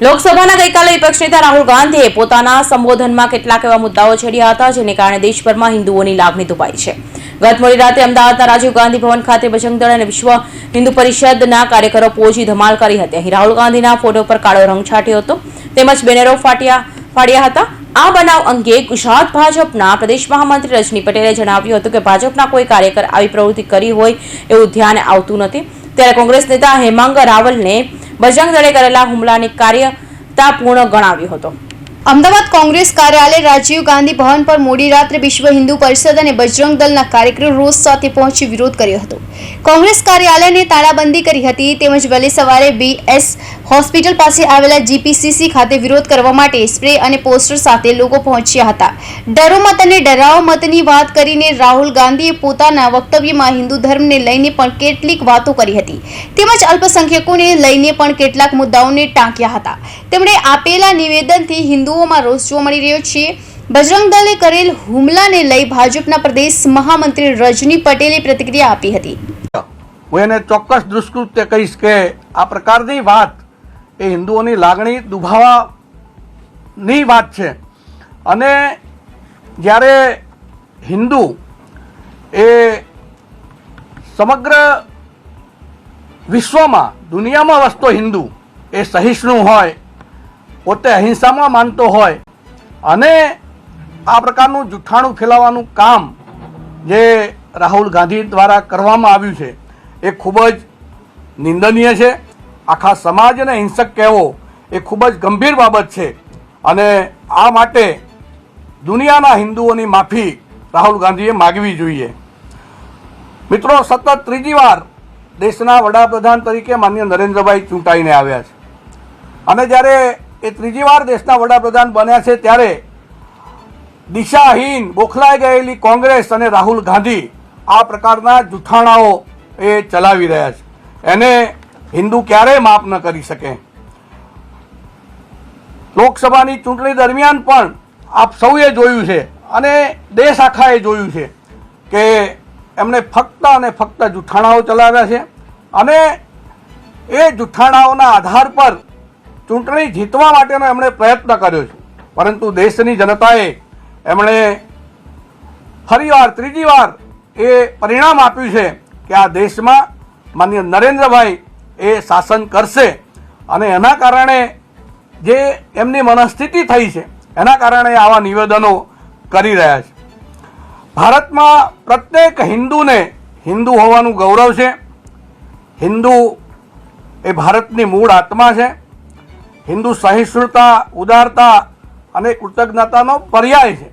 લોકસભાના ગઈકાલે વિપક્ષ નેતા રાહુલ ગાંધીએ પોતાના સંબોધનમાં કેટલાક એવા મુદ્દાઓ છેડ્યા હતા, જેને કારણે દેશભરમાં હિન્દુઓની લાગણી દુભાઈ છે. ગત મોડી રાતે અમદાવાદના રાજીવ ગાંધી ભવન ખાતે બજરંગ દળ અને વિશ્વ હિન્દુ પરિષદના કાર્યકરો પહોંચી ધમાલ કરી હતી. અહીં રાહુલ ગાંધીના ફોટો પર કાળો રંગ છાંટ્યો હતો. તેમજ બેનરો ફાટ્યા, ફાડ્યા હતા. આ બનાવ અંગે ગુજરાત ભાજપના પ્રદેશ મહામંત્રી રજની પટેલે જણાવ્યું હતું કે ભાજપના કોઈ કાર્યકર આવી પ્રવૃત્તિ કરી હોય એવું ધ્યાન આવતું નથી. ત્યારે કોંગ્રેસ નેતા હેમાંગ રાવલને બજરંગ દળે કરેલા હુમલાની કાર્યતાપૂર્ણ ગણાવ્યો હતો. અમદાવાદ કોંગ્રેસ કાર્યાલય રાજીવ ગાંધી ભવન પર મોડી રાત્રે વિશ્વ હિન્દુ પરિષદ અને બજરંગ દળના કાર્યક્રમ રોજ સાથે પહોંચી વિરોધ કર્યો હતો. કોંગ્રેસ કાર્યાલયને તાળાબંધી કરી હતી, તેમજ વહેલી સવારે બીએસ હોસ્પિટલ પાસે આવેલા જીપીસીસી ખાતે વિરોધ કરવા માટે સ્પ્રે અને પોસ્ટર સાથે લોકો પહોંચ્યા હતા. ડરો મત અને ડરાવો મતની વાત કરીને રાહુલ ગાંધીએ પોતાના વક્તવ્યમાં હિન્દુ ધર્મને લઈને પણ કેટલીક વાતો કરી હતી. તેમજ અલ્પસંખ્યકોને લઈને પણ કેટલાક મુદ્દાઓને ટાંક્યા હતા. તેમણે આપેલા નિવેદનથી હિન્દુઓમાં રોષ જોવા મળી રહ્યો છે. બજરંગ દળે કરેલ હુમલાને લઈ ભાજપના પ્રદેશ મહામંત્રી રજની પટેલે પ્રતિક્રિયા આપી હતી. હું એને ચોક્કસ દુષ્કૃત્ય કહીશ કે આ પ્રકારની વાત એ હિન્દુઓની લાગણી દુભાવાની વાત છે. અને જ્યારે હિન્દુ એ સમગ્ર વિશ્વમાં, દુનિયામાં વસતો હિન્દુ, એ સહિષ્ણુ હોય, પોતે અહિંસામાં માનતો હોય, અને આ પ્રકારનું જુઠ્ઠાણું ફેલાવવાનું કામ જે રાહુલ ગાંધી દ્વારા કરવામાં આવ્યું છે, એ ખૂબ જ નિંદનીય છે. આખા સમાજને હિંસક કહેવો એ ખૂબ જ ગંભીર બાબત છે. અને આ માટે દુનિયાના હિન્દુઓની માફી રાહુલ ગાંધીએ માગવી જોઈએ. મિત્રો, સતત ત્રીજી વાર દેશના વડાપ્રધાન તરીકે માન્ય નરેન્દ્રભાઈ ચૂંટાઈને આવ્યા છે. અને જ્યારે એ ત્રીજી વાર દેશના વડાપ્રધાન બન્યા છે, ત્યારે દિશાહીન બોખલાઈ ગયેલી કોંગ્રેસ અને રાહુલ ગાંધી આ પ્રકારના જૂઠાણાઓ એ ચલાવી રહ્યા છે. એને હિન્દુ ક્યારેય માફ ન કરી શકે. લોકસભાની ચૂંટણી દરમિયાન પણ આપ સૌએ જોયું છે અને દેશ આખાએ જોયું છે કે એમણે ફક્ત અને ફક્ત જૂઠાણાઓ ચલાવ્યા છે અને એ જૂઠાણાઓના આધાર પર ચૂંટણી જીતવા માટેનો એમણે પ્રયત્ન કર્યો છે. પરંતુ દેશની જનતાએ એમણે ફરીવાર ત્રીજી વાર એ પરિણામ આપ્યું છે કે આ દેશમાં માન્ય નરેન્દ્રભાઈ એ શાસન કરશે. અને એના કારણે જે એમની મનસ્થિતિ થઈ છે, એના કારણે આવા નિવેદનો કરી રહ્યા છે. ભારતમાં પ્રત્યેક હિન્દુને, હિન્દુ હોવાનું ગૌરવ છે. હિન્દુ એ ભારતની મૂળ આત્મા છે. હિન્દુ સહિષ્ણુતા, ઉદારતા અને કૃતજ્ઞતાનો પર્યાય છે.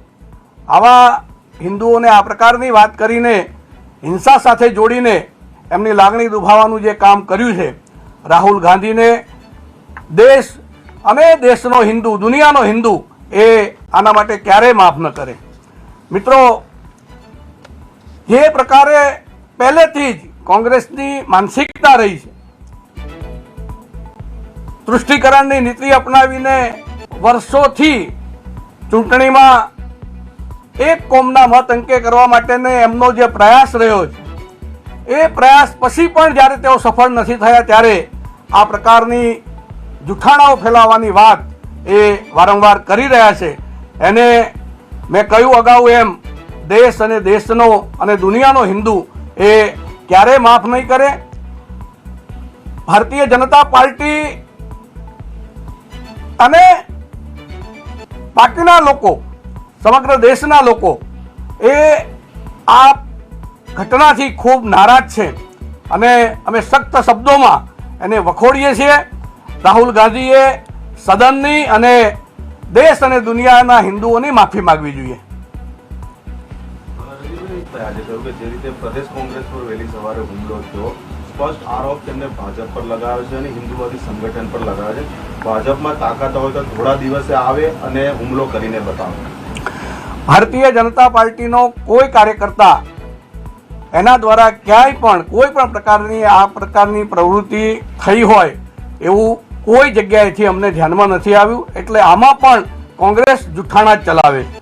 આવા હિન્દુઓને આ પ્રકારની વાત કરીને, હિંસા સાથે જોડીને એમની લાગણી દુભાવવાનું જે કામ કર્યું છે, રાહુલ ગાંધીને દેશ અને દેશનો હિન્દુ, દુનિયાનો હિન્દુ એ આના માટે ક્યારેય માફ ન કરે. મિત્રો, જે પ્રકારે પહેલેથી જ કોંગ્રેસની માનસિકતા રહી છે, તૃષ્ટિકરણની નીતિ અપનાવીને વર્ષોથી ચૂંટણીમાં એક કોમના મત અંકે કરવા માટેનો એમનો જે પ્રયાસ રહ્યો છે એ પ્રયાસ પછી પણ જ્યારે તેઓ સફળ નથી થયા, ત્યારે આ પ્રકારની જૂઠાણાઓ ફેલાવવાની વાત એ વારંવાર કરી રહ્યા છે. એને મેં કહ્યું અગાઉ એમ, દેશ અને દેશનો અને દુનિયાનો હિન્દુ એ ક્યારેય માફ નહીં કરે. ભારતીય જનતા પાર્ટી અને બાકીના લોકો, સમગ્ર દેશના લોકો એ આ ઘટનાથી ખૂબ નારાજ છે. અને અમે સખ્ત શબ્દોમાં એને વખોડીએ છીએ. રાહુલ ગાંધીએ સદનની અને દેશ અને દુનિયાના હિન્દુઓની માફી માગવી જોઈએ. આજે કહ્યું કે જે રીતે પ્રદેશ કોંગ્રેસ પર વહેલી સવારે હુમલો થયો સ્પષ્ટ આરોપ તેમને ભાજપ પર લગાવ્યો છે અને હિન્દુવાદી સંગઠન પર લગાવે છે. ભાજપમાં તાકાત હોય તો થોડા દિવસે આવે અને હુમલો કરીને બતાવે. ભારતીય જનતા પાર્ટીનો કોઈ કાર્યકર્તા એના દ્વારા ક્યાંય પણ કોઈ પણ પ્રકારની આ પ્રકારની પ્રવૃત્તિ થઈ હોય એવું કોઈ જગ્યાએથી અમને ધ્યાનમાં નથી આવ્યું. એટલે આમાં પણ કોંગ્રેસ જુઠ્ઠાણા જ ચલાવે છે.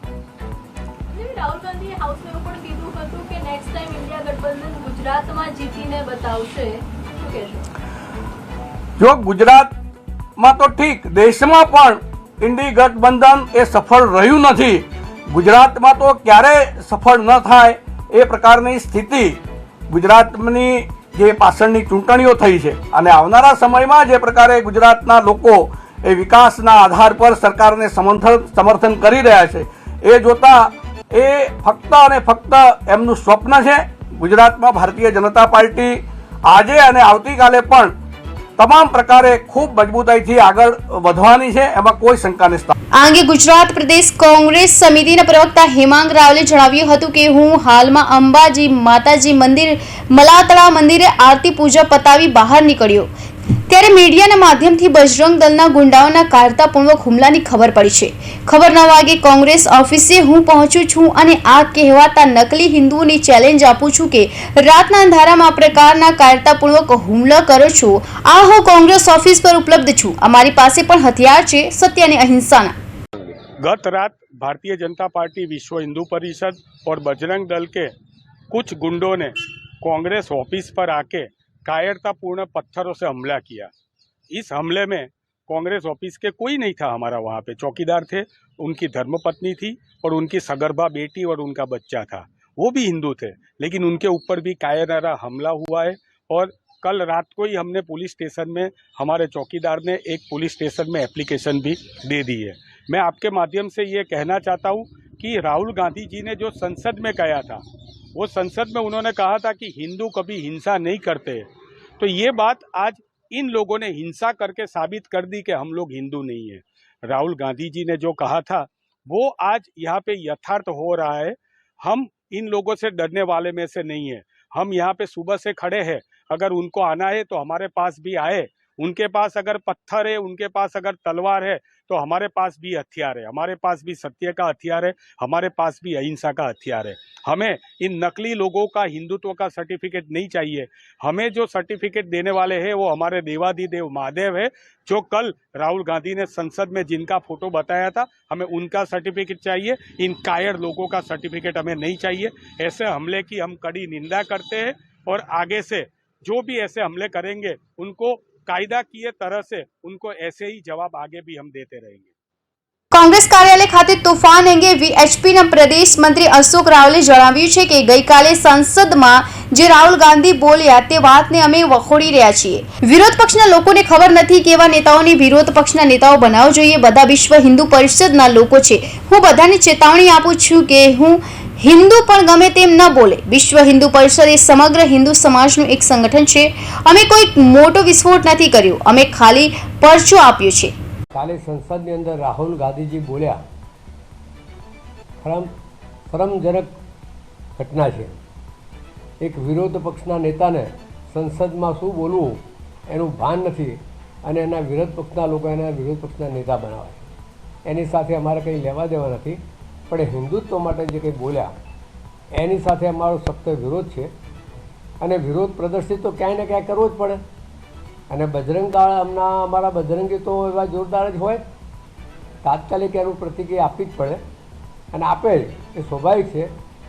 જો ગુજરાતમાં તો ઠીક દેશમાં પણ ઇન્ડી ગઠબંધન એ સફળ રહ્યું નથી. ગુજરાતમાં તો ક્યારે સફળ ન થાય. એ પ્રકારની સ્થિતિ ગુજરાતની જે પાછળની ચૂંટણીઓ થઈ છે અને આવનારા સમયમાં જે પ્રકારે ગુજરાતના લોકો એ વિકાસના આધાર પર સરકારને સમર્થન સમર્થન કરી રહ્યા છે, એ જોતા એ ફક્ત અને ફક્ત એમનું સ્વપ્ન છે ગુજરાતમાં ભારતીય જનતા પાર્ટી આજે અને આવતીકાલે પણ તમામ પ્રકારે ખૂબ મજબૂતાઈથી આગળ વધવાની છે, એમાં કોઈ શંકા નથી આ અંગે ગુજરાત પ્રદેશ કોંગ્રેસ સમિતિના પ્રવક્તા હેમાંગ રાવલે જણાવ્યું હતું કે હું હાલમાં અંબાજી માતાજી મંદિર, મલાતળા મંદિરે આરતી પૂજા પતાવી બહાર નીકળ્યો. ત્યારે મીડિયાના માધ્યમથી બજરંગ દળના ગુંડાઓના કાયરતાપૂર્વક હુમલાની ખબર પડી છે ખબર ન વાગે કોંગ્રેસ ઓફિસે હું પહોંચું છું અને આ કહેવાતા નકલી હિન્દુઓની ચેલેન્જ આપું છું કે રાતના અંધારામાં આ પ્રકારના કાયરતાપૂર્વક હુમલો કરો છો આ હું કોંગ્રેસ ઓફિસ પર ઉપલબ્ધ છું અમારી પાસે પણ હથિયાર છે સત્ય અને अहिंसाना गत रात भारतीय जनता पार्टी विश्व हिंदू परिषद और बजरंग दल के कुछ गुंडों ने कांग्रेस ऑफिस पर आके कायरतापूर्ण पत्थरों से हमला किया। इस हमले में कांग्रेस ऑफ़िस के कोई नहीं था हमारा वहाँ पे। चौकीदार थे, उनकी धर्मपत्नी थी और उनकी सगर्भा बेटी और उनका बच्चा था। वो भी हिंदू थे, लेकिन उनके ऊपर भी कायराना हमला हुआ है और कल रात को ही हमने पुलिस स्टेशन में, हमारे चौकीदार ने एक पुलिस स्टेशन में एप्लीकेशन भी दे दी है। मैं आपके माध्यम से ये कहना चाहता हूँ कि राहुल गांधी जी ने जो संसद में कहा था वो संसद में उन्होंने कहा था कि हिंदू कभी हिंसा नहीं करते। तो ये बात आज इन लोगों ने हिंसा करके साबित कर दी कि हम लोग हिंदू नहीं है। राहुल गांधी जी ने जो कहा था, वो आज यहाँ पे यथार्थ हो रहा है। हम इन लोगों से डरने वाले में से नहीं है। हम यहाँ पे सुबह से खड़े हैं। अगर उनको आना है तो हमारे पास भी आए। उनके पास अगर पत्थर है, उनके पास अगर तलवार है तो हमारे पास भी हथियार है। हमारे पास भी सत्य का हथियार है, हमारे पास भी अहिंसा का हथियार है। हमें इन नकली लोगों का हिंदुत्व का सर्टिफिकेट नहीं चाहिए। हमें जो सर्टिफिकेट देने वाले हैं, वो हमारे देवादिदेव महादेव है, जो कल राहुल गांधी ने संसद में जिनका फ़ोटो बताया था, हमें उनका सर्टिफिकेट चाहिए। इन कायर लोगों का सर्टिफिकेट हमें नहीं चाहिए। ऐसे हमले की हम कड़ी निंदा करते हैं और आगे से जो भी ऐसे हमले करेंगे, उनको कायदा किए तरह से उनको ऐसे ही जवाब आगे भी हम देते रहेंगे કોંગ્રેસ કાર્યાલય ખાતે તોફાન અંગે વીએચપીના પ્રદેશ મંત્રી અશોક રાવલે જણાવ્યું છે કે ગઈકાલે સંસદમાં જે રાહુલ ગાંધી બોલ્યા તે વાતને અમે વખોડી રહ્યા છીએ વિરોધ પક્ષના લોકોને ખબર નથી કે એવા નેતાઓને વિરોધ પક્ષના નેતાઓ બનાવવા જોઈએ બધા વિશ્વ હિન્દુ પરિષદના લોકો છે હું બધાને ચેતવણી આપું છું કે હું હિન્દુ પણ ગમે તેમ ન બોલે. વિશ્વ હિન્દુ પરિષદ એ સમગ્ર હિન્દુ સમાજનું એક સંગઠન છે. અમે કોઈ મોટો વિસ્ફોટ નથી કર્યો. અમે ખાલી પરચો આપ્યો છે. કાલે સંસદની અંદર રાહુલ ગાંધીજી બોલ્યા શરમ શરમજનક ઘટના છે. એક વિરોધ પક્ષના નેતાને સંસદમાં શું બોલવું એનું ભાન નથી અને એના વિરોધ પક્ષના લોકો એના વિરોધ પક્ષના નેતા બનાવે એની સાથે અમારે કંઈ લેવા દેવા નથી. પણ હિન્દુત્વ માટે જે કંઈ બોલ્યા, એની સાથે અમારો સખ્ત વિરોધ છે. અને વિરોધ પ્રદર્શિત તો ક્યાંય ને ક્યાંય કરવો જ પડે. અને બજરંગ હમણાં અમારા બજરંગી તો એવા જોરદાર જ હોય. તાત્કાલિક એનું પ્રતિક્રિયા આપવી જ પડે. અને આપે એ સ્વાભાવિક છે.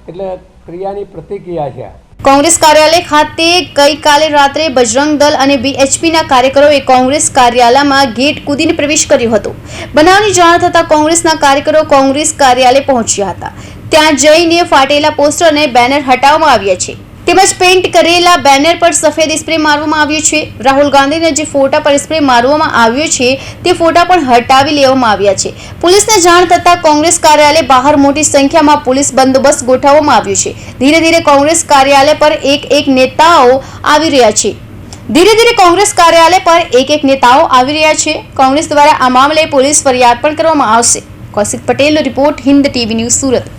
એટલે ક્રિયાની પ્રતિક્રિયા છે. આ કોંગ્રેસ કાર્યાલય ખાતે ગઈકાલે રાત્રે બજરંગ દળ અને બીએચપીના કાર્યકરોએ કોંગ્રેસ કાર્યાલયમાં ગેટ કૂદીને પ્રવેશ કર્યો હતો. બનાવની જાણ થતાં કોંગ્રેસના કાર્યકરો કોંગ્રેસ કાર્યાલય પહોંચ્યા હતા. ત્યાં જઈને ફાટેલા પોસ્ટર અને બેનર હટાવવામાં આવ્યા છે. તેમજ પેઇન્ટ કરેલા બેનર પર સફેદ સ્પ્રે મારવામાં આવ્યો છે. રાહુલ ગાંધીના જે ફોટા પર સ્પ્રે મારવામાં આવ્યો છે, તે ફોટા પણ હટાવી લેવામાં આવ્યા છે. પોલીસને જાણ થતાં કોંગ્રેસ કાર્યાલય બહાર મોટી સંખ્યામાં પોલીસ બંદોબસ્ત ગોઠવવામાં આવ્યો છે. ધીરે ધીરે કોંગ્રેસ કાર્યાલય પર એક એક નેતાઓ આવી રહ્યા છે. ધીરે ધીરે કોંગ્રેસ કાર્યાલય પર એક એક નેતાઓ આવી રહ્યા છે. કોંગ્રેસ દ્વારા આ મામલે પોલીસ ફરિયાદ પણ કરવામાં આવશે. કૌશિક પટેલનો report Hind TV news Surat.